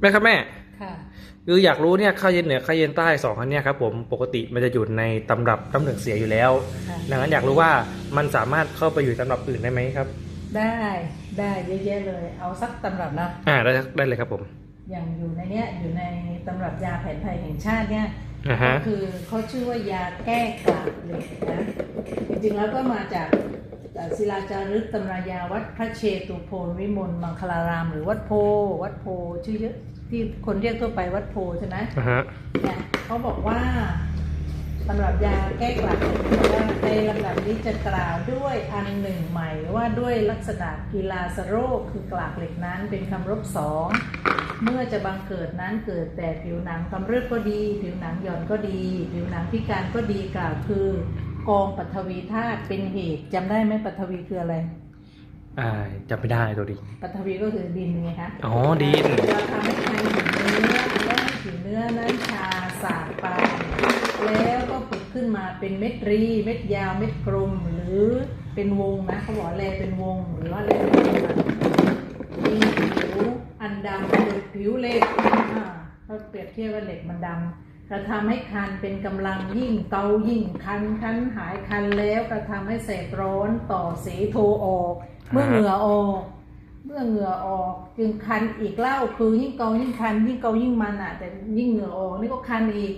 แม่ครับแม่ ค่ะ คืออยากรู้เนี่ยข้าวเย็นเหนือข้าวเย็นใต้สองอันเนี่ยครับผมปกติมันจะอยู่ในตำรับน้ำเหลืองเสียอยู่แล้ว ค่ะ ดังนั้นอยากรู้ว่ามันสามารถเข้าไปอยู่ตำรับอื่นได้ไหมครับ ได้ได้เยอะแยะเลย เอาสักตำรับนะ อ่าได้ได้เลยครับผม อย่างอยู่ในเนี้ยอยู่ในตำรับยาแผนไทยแห่งชาติเนี่ยอ่าฮะ ก็คือเขาชื่อว่ายาแก้กลากเหล็กนะจริงๆแล้วก็มาจากเอ่อ ศิลาจารึกตำรายาวัดพระเชตุโพนวิมลมังคลาราม หรือวัดโพ วัดโพชื่อเยอะที่คนเรียกทั่วไปวัดโพใช่ไหมอ่าฮะเนี่ยเขาบอกว่าสำหรับยาแก้กลัดว่าในลำดับนี้จะกล่าวด้วยอันหนึ่งใหม่ว่าด้วยลักษณะกีฬาสโรคคือกลากเหล็กนั้นเป็นคำรบสองเมื่อจะบังเกิดนั้นเกิดแต่ผิวหนังกำเริบก็ดี ผิวหนังหย่อนก็ดี ผิวหนังพิการก็ดีกล่าวคือ กองปัทวีธาตุเป็นเหตุจำได้ไหมปัทวีคืออะไร อ่าจำไม่ได้ตัวดีปัทวีก็คือดินไงคะอ๋อดินจะทำให้ใครเห็นเนื้อและให้ผิวเนื้อนั้นชาสาดไปแล้วก็ผุดขึ้นมาเป็นเม็ดรีเม็ดยาวเม็ดกลมหรือเป็นวงนะเขาบอกแลเป็นวงหรือว่าแลเป็นวงอะมีผิวอันดำเป็นผิวเหล็กอ่าเขาเปรียบเทียบว่าเหล็กมันดำ กระทำให้คันเป็นกำลังยิ่งเกายิ่งคันคันหายคันแล้วกระทำให้แสบร้อนต่อเสโทออก เมื่อเหงื่อออก เมื่อเหงื่อออกจึงคันอีกเล่าคือยิ่งเกายิ่งคัน ยิ่งเกายิ่งมันอะ แต่ยิ่งเหงื่อออกนี่ก็คันอีก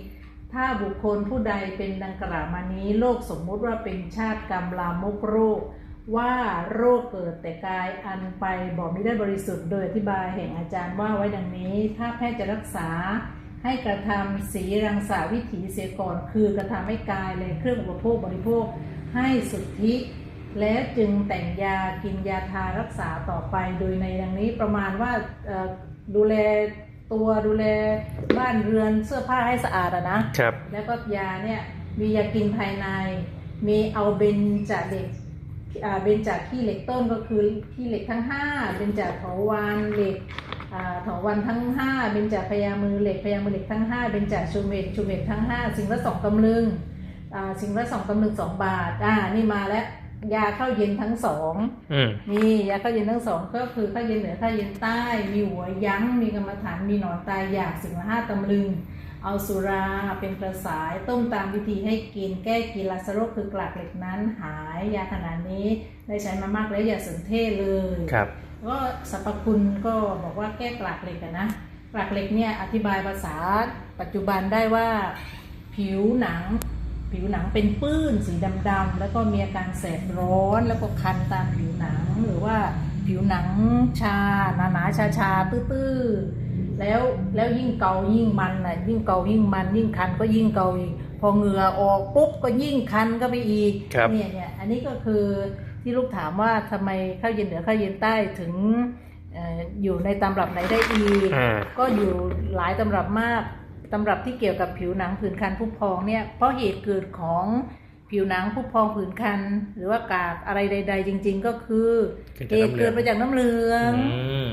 ถ้าบุคคลผู้ใดเป็นดังกล่าวมานี้โลกสมมุติว่าเป็นชาติกรรมลามกโรคว่าโรคเกิดแต่กายอันไปบอกไม่ได้บริสุทธิ์โดยอธิบายแห่งอาจารย์ว่าไว้ดังนี้ ถ้าแพทย์จะรักษา ให้กระทำสีรังสาวิถีเสียก่อน คือกระทำให้กายเลยเครื่องอุปโภคบริโภคให้สุทธิ แล้วจึงแต่งยากินยาทารักษาต่อไปโดยในดังนี้ประมาณว่าเอ่อดูแลตัวดูแลบ้านเรือนเสื้อผ้าให้สะอาดอะนะครับแล้วก็ยาเนี่ยมียากินภายใน มีเอาเบนจากเหล็กอ่าเบนจากขี้เหล็กต้นก็คือขี้เหล็กทั้งห้าเบนจากเถาวันเหล็กอ่าเถาวันทั้งห้าเบนจากพญามือเหล็กพญามือเหล็กทั้งห้าเบนจากชูเมกชูเมกทั้งห้าสิ่งละสองตำลึงอ่าสิ่งละสองตำลึงสองบาทอ่านี่มาแล้วยาเข้าเย็นทั้งสองอืมนี่ยาข้าวเย็นทั้งสองก็คือข้าวเย็นเหนือข้าวเย็นใต้ มีหัวยั้ง มีกรรมฐาน มีหนอนตายอยากสิ่งละห้าตำลึง เอาสุราเป็นกระสายต้มตามวิธีให้กิน แก้กีฬาสโรคคือกลากเหล็กนั้นหายยาขนาดนี้ได้ใช้มามากแล้วอย่าสนเทศเลยครับ ก็สรรพคุณก็บอกว่าแก้กลากเหล็กอะนะกลากเหล็กเนี่ยอธิบายภาษาปัจจุบันได้ว่าผิวหนัง ผิวหนังเป็นปื้นสีดำๆแล้วก็มีอาการแสบร้อนแล้วก็คันตามผิวหนังหรือว่าผิวหนังชาหนาหนาชาชาๆตื้อๆแล้วแล้วยิ่งเกายิ่งมันน่ะยิ่งเกายิ่งมันยิ่งคันก็ยิ่งเกาอีกพอเหงื่อออกปุ๊บก็ยิ่งคันก็ไปอีกครับเนี่ยเนี่ยอันนี้ก็คือ ที่ลูกถามว่าทำไมข้าวเย็นเหนือข้าวเย็นใต้ถึงเอออยู่ในตำรับไหนได้อีกอ่าก็อยู่หลายตำรับมากตำรับที่เกี่ยวกับผิวหนังผื่นคันผุพองเนี่ยเพราะเหตุเกิดของผิวหนังผุพองผื่นคัน หรือว่ากากอะไรใด ๆ จริง ๆ ก็คือเกิดจากเหน้ำเหลืองตุเกิดมาจากน้ำเหลืองอืม